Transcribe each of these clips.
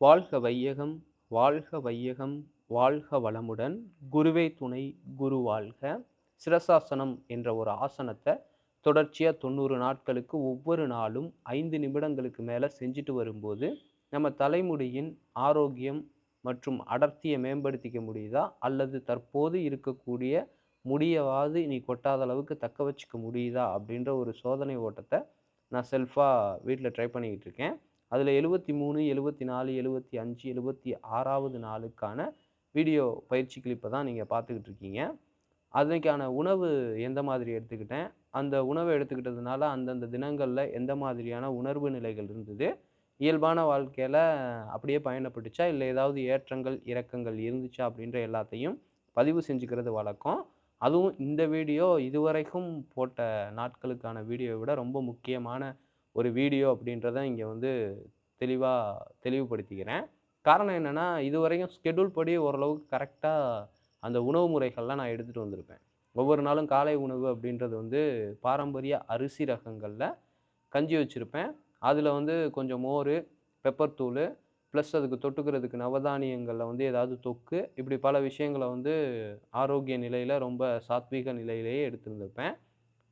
வாழ்க வையகம் வாழ்க வையகம் வாழ்க வளமுடன். குருவே துணை குரு வாழ்க. சிரசாசனம் என்ற ஒரு ஆசனத்தை தொடர்ச்சியாக தொண்ணூறு நாட்களுக்கு ஒவ்வொரு நாளும் ஐந்து நிமிடங்களுக்கு மேலே செஞ்சுட்டு வரும்போது நம்ம தலைமுடியின் ஆரோக்கியம் மற்றும் அடர்த்தியை மேம்படுத்திக்க முடியுதா? அல்லது தற்போது இருக்கக்கூடிய முடியவாது நீ கொட்டாத அளவுக்கு தக்க வச்சுக்க முடியுதா? அப்படின்ற ஒரு சோதனை ஓட்டத்தை நான் செல்ஃபாக வீட்டில் ட்ரை பண்ணிக்கிட்டு இருக்கேன். அதில் எழுபத்தி மூணு எழுபத்தி நாலு எழுபத்தி அஞ்சு எழுபத்தி ஆறாவது நாளுக்கான வீடியோ பயிற்சி கிளிப்பை தான் நீங்கள் பார்த்துக்கிட்டு இருக்கீங்க. அதுக்கான உணவு எந்த மாதிரி எடுத்துக்கிட்டேன்? அந்த உணவை எடுத்துக்கிட்டதுனால அந்தந்த தினங்களில் எந்த மாதிரியான உணர்வு நிலைகள் இருந்தது? இயல்பான வாழ்க்கையில் அப்படியே பயணப்பட்டுச்சா? இல்லை ஏதாவது ஏற்றங்கள் இறக்கங்கள் இருந்துச்சா? அப்படின்ற எல்லாத்தையும் பதிவு செஞ்சுக்கிறது வழக்கம். அதுவும் இந்த வீடியோ இதுவரைக்கும் போட்ட நாட்களுக்கான வீடியோவை விட ரொம்ப முக்கியமான ஒரு வீடியோ அப்படின்றத இங்கே வந்து தெளிவாக தெளிவுபடுத்திக்கிறேன். காரணம் என்னென்னா இதுவரைக்கும் ஸ்கெடியூல் படி ஓரளவுக்கு கரெக்டாக அந்த உணவு முறைகள்லாம் நான் எடுத்துகிட்டு வந்திருப்பேன். ஒவ்வொரு நாளும் காலை உணவு அப்படின்றது வந்து பாரம்பரிய அரிசி ரகங்களில் கஞ்சி வச்சுருப்பேன். அதில் வந்து கொஞ்சம் மோர் பெப்பர் தூள் ப்ளஸ் அதுக்கு தொட்டுக்கிறதுக்கு நவதானியங்களில் வந்து ஏதாவது தொக்கு இப்படி பல விஷயங்களை வந்து ஆரோக்கிய நிலையில் ரொம்ப சாத்வீக நிலையிலேயே எடுத்துருந்துருப்பேன்.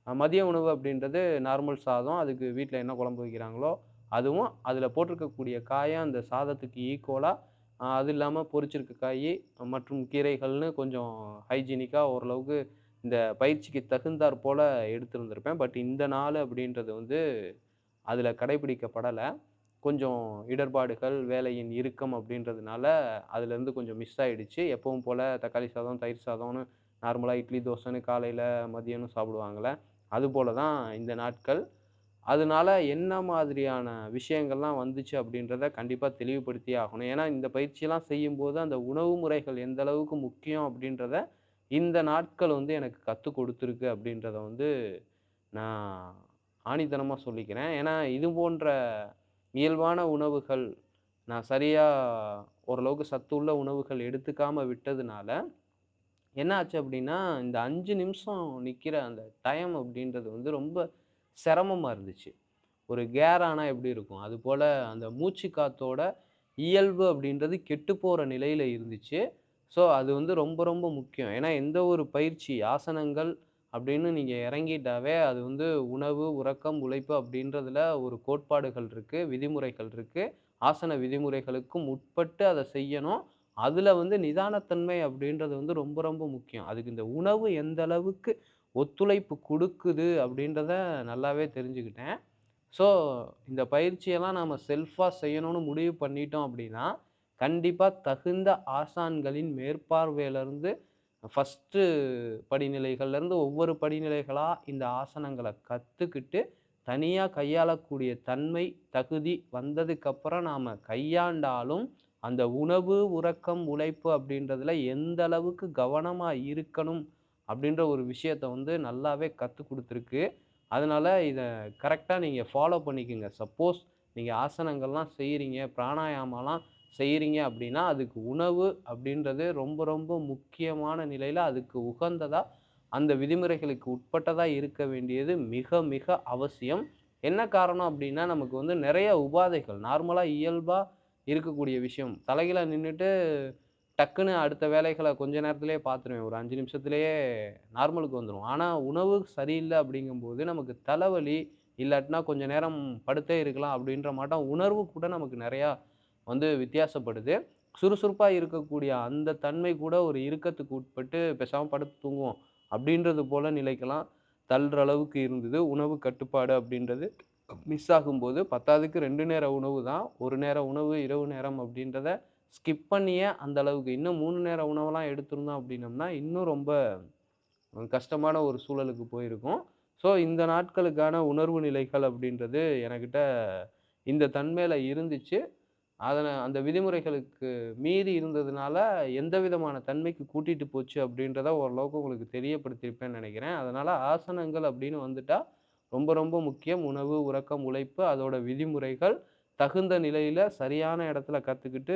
மதிய உணவு அப்படின்றது நார்மல் சாதம். அதுக்கு வீட்டில் என்ன குழம்பு வைக்கிறாங்களோ அதுவும் அதில் போட்டிருக்கக்கூடிய காயை அந்த சாதத்துக்கு ஈக்குவலாக அது இல்லாமல் பொரிச்சிருக்க காய் மற்றும் கீரைகள்னு கொஞ்சம் ஹைஜீனிக்காக ஓரளவுக்கு இந்த பயிற்சிக்கு தகுந்தாற் போல் எடுத்திருந்திருப்பேன். பட் இந்த நாள் அப்படின்றது வந்து அதில் கடைபிடிக்கப்படலை. கொஞ்சம் இடர்பாடுகள் வேலையின் இறுக்கம் அப்படின்றதுனால அதுலேருந்து கொஞ்சம் மிஸ் ஆகிடுச்சு எப்பவும் போல் தக்காளி சாதம் தயிர் சாதம்னு நார்மலாக இட்லி தோசைன்னு காலையில் மதியம்னு சாப்பிடுவாங்களே அதுபோல தான் இந்த நாட்கள். அதனால என்ன மாதிரியான விஷயங்கள்லாம் வந்துச்சு அப்படின்றத கண்டிப்பாக தெளிவுபடுத்தி ஆகணும். ஏன்னா இந்த பயிற்சியெல்லாம் செய்யும்போது அந்த உணவு முறைகள் எந்த அளவுக்கு முக்கியம் அப்படின்றத இந்த நாட்கள் வந்து எனக்கு கற்றுக் கொடுத்துருக்கு அப்படின்றத வந்து நான் ஆணித்தனமாக சொல்லிக்கிறேன். ஏன்னா இது போன்ற இயல்பான உணவுகள் நான் சரியாக ஓரளவுக்கு சத்துள்ள உணவுகள் எடுத்துக்காமல் விட்டதுனால என்ன ஆச்சு அப்படின்னா இந்த அஞ்சு நிமிஷம் நிற்கிற அந்த டைம் அப்படின்றது வந்து ரொம்ப சிரமமாக இருந்துச்சு. ஒரு கேர் ஆனால் எப்படி இருக்கும்? அதுபோல் அந்த மூச்சு காத்தோட இயல்பு அப்படின்றது கெட்டு போகிற நிலையில் இருந்துச்சு. ஸோ அது வந்து ரொம்ப ரொம்ப முக்கியம். ஏன்னா எந்த ஒரு பயிற்சி ஆசனங்கள் அப்படின்னு நீங்கள் இறங்கிட்டாவே அது வந்து உணவு உறக்கம் உழைப்பு அப்படின்றதுல ஒரு கோட்பாடுகள் இருக்குது விதிமுறைகள் இருக்குது ஆசன விதிமுறைகளுக்கும் உட்பட்டு அதை செய்யணும். அதில் வந்து நிதானத்தன்மை அப்படின்றது வந்து ரொம்ப ரொம்ப முக்கியம். அதுக்கு இந்த உணவு எந்த அளவுக்கு ஒத்துழைப்பு கொடுக்குது அப்படின்றத நல்லாவே தெரிஞ்சுக்கிட்டேன். ஸோ இந்த பயிற்சியெல்லாம் நாம் செல்ஃபாக செய்யணும்னு முடிவு பண்ணிட்டோம் அப்படின்னா கண்டிப்பாக தகுந்த ஆசான்களின் மேற்பார்வையிலேருந்து ஃபஸ்ட்டு படிநிலைகள்லேருந்து ஒவ்வொரு படிநிலைகளாக இந்த ஆசனங்களை கற்றுக்கிட்டு தனியாக கையாளக்கூடிய தன்மை தகுதி வந்ததுக்கப்புறம் நாம் கையாண்டாலும் அந்த உணவு உறக்கம் உழைப்பு அப்படின்றதுல எந்த அளவுக்கு கவனமாக இருக்கணும் அப்படின்ற ஒரு விஷயத்த வந்து நல்லாவே கற்றுக் கொடுத்துருக்கு. அதனால் இதை கரெக்டாக நீங்கள் ஃபாலோ பண்ணிக்கோங்க. சப்போஸ் நீங்கள் ஆசனங்கள்லாம் செய்கிறீங்க பிராணாயாமலாம் செய்கிறீங்க அப்படின்னா அதுக்கு உணவு அப்படின்றது ரொம்ப ரொம்ப முக்கியமான நிலையில் அதுக்கு உகந்ததாக அந்த விதிமுறைகளுக்கு உட்பட்டதாக இருக்க வேண்டியது மிக மிக அவசியம். என்ன காரணம் அப்படின்னா நமக்கு வந்து நிறைய உபாதைகள். நார்மலாக இயல்பாக இருக்கக்கூடிய விஷயம். தலையில் நின்றுட்டு டக்குன்னு அடுத்த வேலைகளை கொஞ்ச நேரத்துலேயே பார்த்துருவேன். ஒரு அஞ்சு நிமிஷத்துலேயே நார்மலுக்கு வந்துடும் ஆனால் உணவு சரியில்லை அப்படிங்கும்போது நமக்கு தலைவலி இல்லாட்டினா கொஞ்ச நேரம் படுத்தே இருக்கலாம் அப்படின்ற மாட்டோம் உணர்வு கூட நமக்கு நிறையா வந்து வித்தியாசப்படுது. சுறுசுறுப்பாக இருக்கக்கூடிய அந்த தன்மை கூட ஒரு இறுக்கத்துக்கு உட்பட்டு பேசாமல் படுத்து தூங்குவோம் அப்படின்றது போல் நிலைக்கெல்லாம் தள்ளுற அளவுக்கு இருந்தது. உணவு கட்டுப்பாடு அப்படின்றது மிஸ் ஆகும்போது பத்தாவதுக்கு ரெண்டு நேர உணவு தான். ஒரு நேர உணவு இரவு நேரம் அப்படின்றத ஸ்கிப் பண்ணியே அந்த அளவுக்கு. இன்னும் மூணு நேர உணவெல்லாம் எடுத்திருந்தோம் அப்படின்னம்னா இன்னும் ரொம்ப கஷ்டமான ஒரு சூழலுக்கு போயிருக்கும். ஸோ இந்த நாட்களுக்கான உணர்வு நிலைகள் அப்படின்றது என்கிட்ட இந்த தன்மையில் இருந்துச்சு. அதனை அந்த விதிமுறைகளுக்கு மீறி இருந்ததுனால எந்த விதமான தன்மைக்கு கூட்டிகிட்டு போச்சு அப்படின்றத ஓரளவுக்கு உங்களுக்கு தெரியப்படுத்தியிருப்பேன்னு நினைக்கிறேன். அதனால் ஆசனங்கள் அப்படின்னு வந்துட்டால் ரொம்ப ரொம்ப முக்கியம். உணவு உறக்கம் உழைப்பு அதோட விதிமுறைகள் தகுந்த நிலையில் சரியான இடத்துல கற்றுக்கிட்டு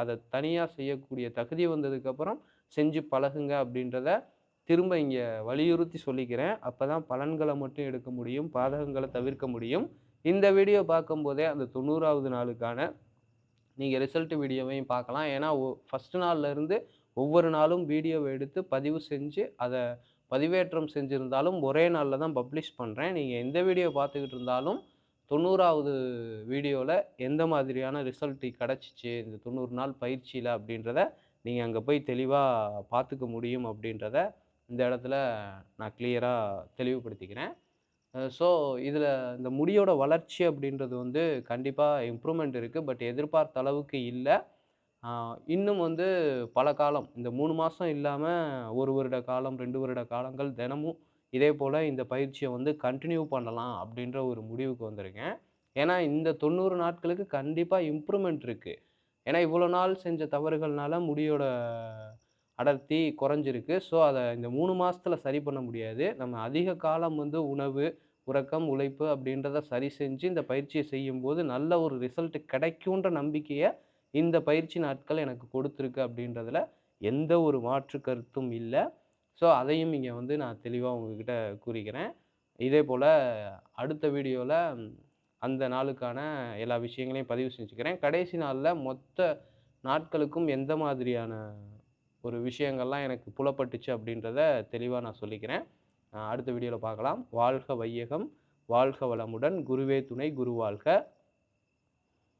அதை தனியாக செய்யக்கூடிய தகுதி வந்ததுக்கப்புறம் செஞ்சு பழகுங்க அப்படின்றத திரும்ப இங்கே வலியுறுத்தி சொல்லிக்கிறேன். அப்போ தான் பலன்களை மட்டும் எடுக்க முடியும் பாதகங்களை தவிர்க்க முடியும். இந்த வீடியோ பார்க்கும்போதே அந்த தொண்ணூறாவது நாளுக்கான நீங்கள் ரிசல்ட் வீடியோவையும் பார்க்கலாம். ஏன்னா ஒ ஃபஸ்ட்டு நாள்லேருந்து ஒவ்வொரு நாளும் வீடியோவை எடுத்து பதிவு செஞ்சு அதை பதிவேற்றம் செஞ்சுருந்தாலும் ஒரே நாளில் தான் பப்ளிஷ் பண்ணுறேன் நீங்கள் எந்த வீடியோ பார்த்துக்கிட்டு இருந்தாலும் தொண்ணூறாவது வீடியோவில் எந்த மாதிரியான ரிசல்ட் கிடச்சிச்சு இந்த தொண்ணூறு நாள் பயிற்சியில் அப்படின்றத நீங்கள் அங்கே போய் தெளிவாக பார்த்துக்க முடியும் அப்படின்றத இந்த இடத்துல நான் கிளியராக தெளிவுபடுத்திக்கிறேன். ஸோ இதில் இந்த முடியோட வளர்ச்சி அப்படின்றது வந்து கண்டிப்பாக இம்ப்ரூவ்மெண்ட் இருக்குது பட் எதிர்பார்த்த அளவுக்கு இல்லை. இன்னும் வந்து பல காலம் இந்த மூணு மாதம் இல்லாமல் ஒரு வருட காலம் ரெண்டு வருட காலங்கள் தினமும் இதே போல் இந்த பயிற்சியை வந்து கண்டினியூ பண்ணலாம் அப்படின்ற ஒரு முடிவுக்கு வந்திருக்கேன். ஏன்னா இந்த தொண்ணூறு நாட்களுக்கு கண்டிப்பாக இம்ப்ரூவ்மெண்ட் இருக்குது ஏன்னா இவ்வளோ நாள் செஞ்ச தவறுகள்னால முடியோட அடர்த்தி குறைஞ்சிருக்கு. ஸோ அதை இந்த மூணு மாதத்தில் சரி பண்ண முடியாது. நம்ம அதிக காலம் வந்து உணவு உறக்கம் உழைப்பு அப்படின்றத சரி செஞ்சு இந்த பயிற்சியை செய்யும்போது நல்ல ஒரு ரிசல்ட் கிடைக்குன்ற நம்பிக்கையை இந்த பயிற்சி நாட்கள் எனக்கு கொடுத்துருக்கு அப்படின்றதுல எந்த ஒரு மாற்று கருத்தும் இல்லை. ஸோ அதையும் இங்கே வந்து நான் தெளிவாக உங்ககிட்ட கூறிக்கிறேன். இதே போல் அடுத்த வீடியோவில் அந்த நாளுக்கான எல்லா விஷயங்களையும் பதிவு செஞ்சுக்கிறேன். கடைசி நாளில் மொத்த நாட்களுக்கும் எந்த மாதிரியான ஒரு விஷயங்கள்லாம் எனக்கு புலப்பட்டுச்சு அப்படின்றத தெளிவாக நான் சொல்லிக்கிறேன். அடுத்த வீடியோவில் பார்க்கலாம். வாழ்க வையகம் வாழ்க வளமுடன் குருவே துணை குருவாழ்க